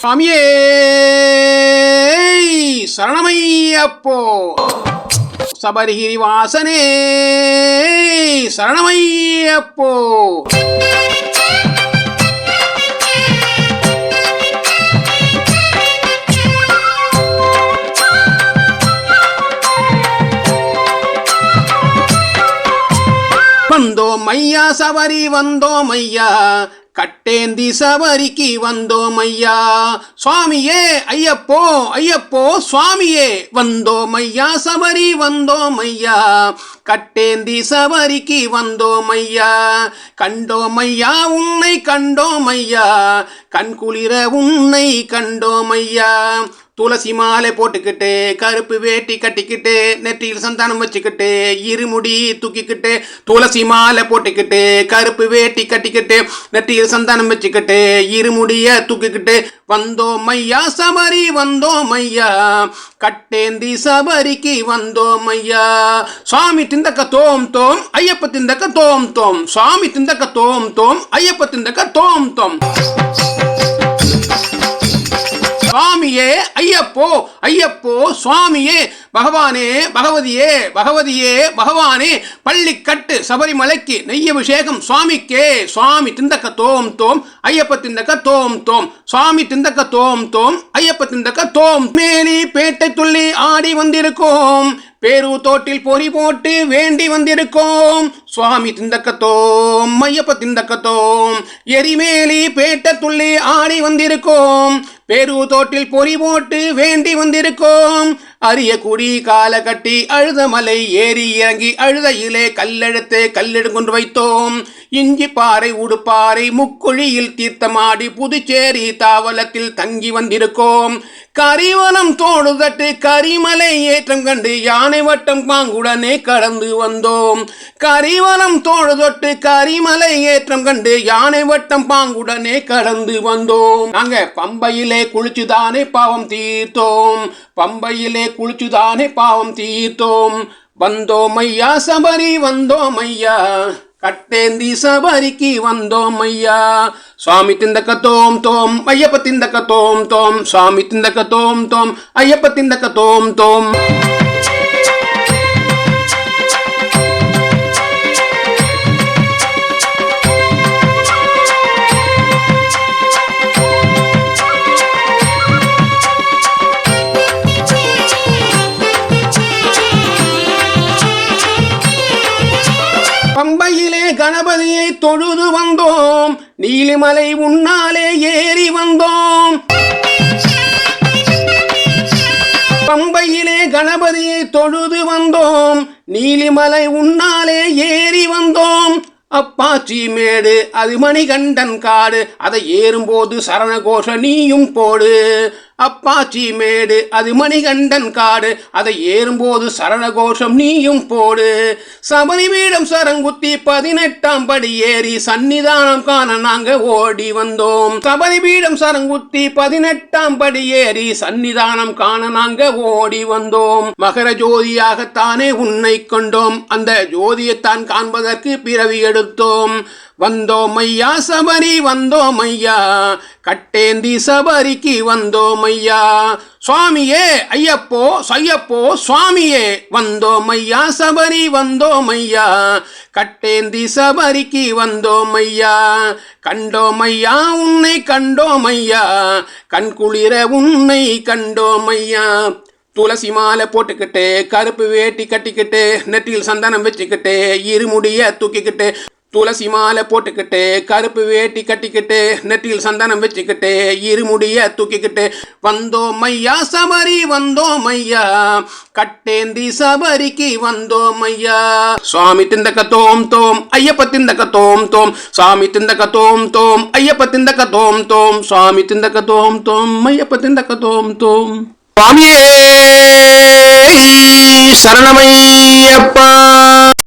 சுவாமியே! சரணமையப்போ! சபரிகிரி வாசனே சரணமையப்போ! வந்தோம் ஐயா சபரி வந்தோம் ஐயா. கட்டேந்தி சபரிக்கு வந்தோம் ஐயா சுவாமியே ஐயப்போ ஐயப்போ சுவாமியே வந்தோம் ஐயா சபரி வந்தோம் ஐயா கட்டேந்தி சபரிக்கு வந்தோம் ஐயா கண்டோம் ஐயா உன்னை கண்டோம் ஐயா கண்குளிர உன்னை கண்டோம் ஐயா துளசி மாலை போட்டுக்கிட்டு கருப்பு வேட்டி கட்டிக்கிட்டு நெற்றியில் சந்தானம் வச்சுக்கிட்டு இருமுடி தூக்கிக்கிட்டு துளசி மாலை போட்டுக்கிட்டு கருப்பு வேட்டி கட்டிக்கிட்டு நெற்றியில் சந்தானம் வச்சுக்கிட்டு இருமுடிய தூக்கிக்கிட்டு வந்தோம் ஐயா சபரி வந்தோம் ஐயா கட்டேந்தி சபரிக்கு வந்தோம் ஐயா சுவாமி திந்தக்க தோம் தோம் ஐயப்ப திந்தக்க தோம் தோம் சுவாமி திந்தக்க தோம் தோம் ஐயப்ப திந்தக்க தோம் தோம். சுவாமியே ஐயப்போ ஐயப்போ சுவாமியே பகவானே பகவதியே பகவதியே பகவானே பள்ளிக்கட்டு சபரிமலைக்கு நெய்யபிஷேகம் சுவாமிக்கே சுவாமி திந்தக்க தோம் தோம் ஐயப்ப திந்தக்க தோம் தோம் சுவாமி திந்தக்க தோம் தோம் ஐயப்ப திந்தக்க தோம் மேலி பேட்டை துள்ளி ஆடி வந்திருக்கோம் பேரு தோட்டில் பொறி போட்டு வேண்டி வந்திருக்கோம். சுவாமி திந்தக்கத்தோம் ஐயப்ப திந்தக்கத்தோம் எரிமேலி பேட்ட துள்ளி ஆடி வந்திருக்கோம். பேரு தோட்டில் பொறி போட்டு வேண்டி வந்திருக்கோம். அரிய குடி கால கட்டி அழுத மலை ஏறி இறங்கி அழுதையிலே கல்லெடுத்து கல்லெடு வைத்தோம். இஞ்சி பாறை உடுப்பாறை முக்குழியில் தீர்த்தமாடி புதுச்சேரி தாவலத்தில் தங்கி வந்திருக்கோம். கரிவனம் தோடுதட்டு கரிமலை ஏற்றம் கண்டு யானை வட்டம் பாங்குடனே கடந்து வந்தோம். கரிவனம் தோடுதொட்டு கரிமலை ஏற்றம் கண்டு யானை வட்டம் பாங்குடனே கடந்து வந்தோம். நாங்க பம்பையிலே குளிச்சுதானே பாவம் தீர்த்தோம். பம்பையிலே குளிச்சுதானே பாவம் தீர்த்தோம்? வந்தோம் ஐயா சபரி வந்தோம் ஐயா. கட்டேந்தி சபரிக்கு வந்தோம் ஐயா. சுவாமி திந்தக்க தோம் தோம் ஐயப்ப திந்தக்க தோம் தோம். சுவாமி திந்தக்க தோம் தோம் ஐயப்ப திந்தக்க தோம் தோம். பம்பையிலே கணபதியை தொழுது வந்தோம். நீலிமலை உன்னாலே ஏறி வந்தோம். பம்பையிலே கணபதியை தொழுது வந்தோம். நீலிமலை உன்னாலே ஏறி வந்தோம். அப்பாச்சி மேடு அது மணிகண்டன் காடு. அதை ஏறும்போது சரணகோஷ நீயும் போடு. அப்பாச்சி மேடு அது மணிகண்டன் காடு. அதை ஏறும்போது சரணகோஷம் நீயும் போடு. சபரிபீடம் சரங்குத்தி பதினெட்டாம் படி ஏறி சன்னிதானம் காண நாங்க ஓடி வந்தோம். சபரிபீடம் சரங்குத்தி பதினெட்டாம் படி ஏறி சன்னிதானம் காண நாங்க ஓடி வந்தோம். மகர ஜோதியாகத்தானே உன்னை கொண்டோம். அந்த ஜோதியைத்தான் காண்பதற்கு பிறவி எடுத்தோம். வந்தோம் ஐயா சபரி வந்தோம் ஐயா கட்டேந்தி சபரிக்கு வந்தோம் ஐயா சுவாமியே ஐயப்போ சையப்போ சுவாமியே வந்தோம் ஐயா சபரி வந்தோம் ஐயா கட்டேந்தி சபரிக்கு வந்தோம் ஐயா கண்டோம் ஐயா உன்னை கண்டோம் ஐயா கண்குளிர உன்னை கண்டோம் ஐயா துளசி மாலை போட்டுக்கிட்டு கருப்பு வேட்டி கட்டிக்கிட்டு நெற்றியில் சந்தனம் வச்சுக்கிட்டு இருமுடிய தூக்கிக்கிட்டு துளசி மாலை போட்டுக்கிட்டு கருப்பு வேட்டி கட்டிக்கிட்டு நெற்றியில் சந்தனம் வச்சுக்கிட்டு இருமுடிய தூக்கிக்கிட்டு வந்தோம் ஐயா சபரி வந்தோம் ஐயா கட்டேந்தி சபரிக்கு வந்தோம் ஐயா. சுவாமி திந்தக்க தோம் தோம் ஐயப்ப திந்தக்க தோம் தோம் சுவாமி திந்தக்க தோம் தோம் ஐயப்ப திந்தக்க தோம் தோம் சுவாமி திந்தக்க தோம் தோம் ஐயப்ப திந்தக்க தோம் தோம். சுவாமியே சரணமையப்பா.